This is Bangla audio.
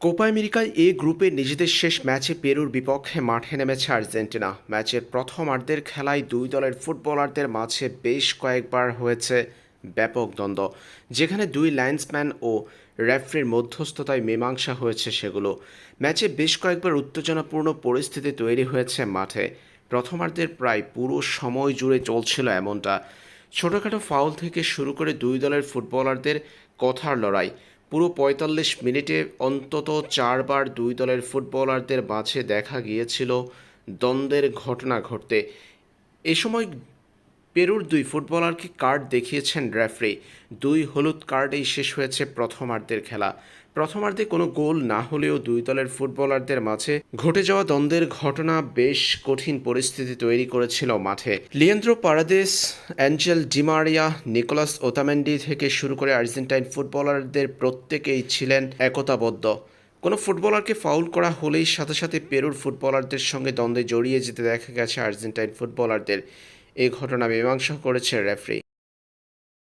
কোপা আমেরিকায় এ গ্রুপে নিজেদের শেষ ম্যাচে পেরুর বিপক্ষে মাঠে নেমেছে আর্জেন্টিনা। ম্যাচের প্রথমার্ধের খেলায় দুই দলের ফুটবলারদের মাঝে বেশ কয়েকবার হয়েছে ব্যাপক দ্বন্দ্ব, যেখানে দুই লাইন্সম্যান ও রেফারির মধ্যস্থতায় মীমাংসা হয়েছে সেগুলো। ম্যাচে বেশ কয়েকবার উত্তেজনাপূর্ণ পরিস্থিতি তৈরি হয়েছে মাঠে। প্রথমার্ধের প্রায় পুরো সময় জুড়ে চলছিল এমনটা। ছোটোখাটো ফাউল থেকে শুরু করে দুই দলের ফুটবলারদের কথার লড়াই। পুরো পঁয়তাল্লিশ মিনিটে অন্তত চারবার দুই দলের ফুটবলারদের মাঝে দেখা গিয়েছিল দ্বন্দ্বের ঘটনা ঘটতে। এ সময় পেরুর দুই ফুটবলারকে কার্ড দেখিয়েছেন রেফারি। দুই হলুদ কার্ডেই শেষ হয়েছে প্রথমার্ধের খেলা। প্রথমার্ধে কোনো গোল না হলেও দুই দলের ফুটবলারদের মাঝে ঘটে যাওয়া দ্বন্দ্বের ঘটনা বেশ কঠিন পরিস্থিতি তৈরি করেছিল মাঠে। Leandro Paredes, Angel Di Maria Nicolas Otamendi থেকে শুরু করে আর্জেন্টাইন ফুটবলারদের প্রত্যেকেই ছিলেন একতাবদ্ধ। কোনো ফুটবলারকে ফাউল করা হলেই সাথে সাথে পেরুর ফুটবলারদের সঙ্গে দ্বন্দ্বে জড়িয়ে যেতে দেখা গেছে আর্জেন্টাইন ফুটবলারদের। এই ঘটনা মীমাংসা করেছে রেফারি।